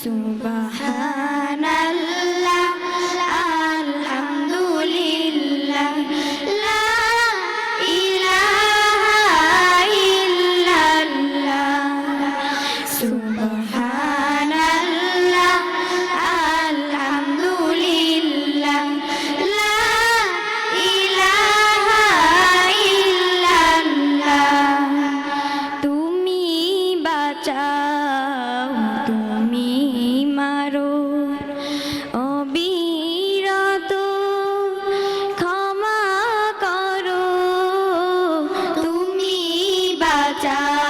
সুবহানা Bye.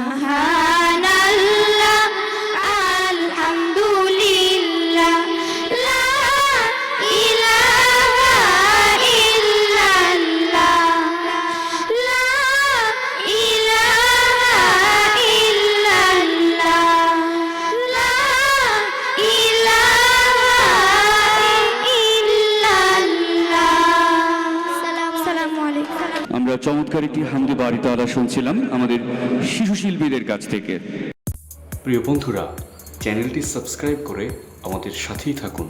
Huh. আমরা চমৎকার একটি হামদি বাড়ি তারা শুনছিলাম আমাদের শিশু শিল্পীদের কাছ থেকে। প্রিয় বন্ধুরা, চ্যানেলটি সাবস্ক্রাইব করে আমাদের সাথেই থাকুন।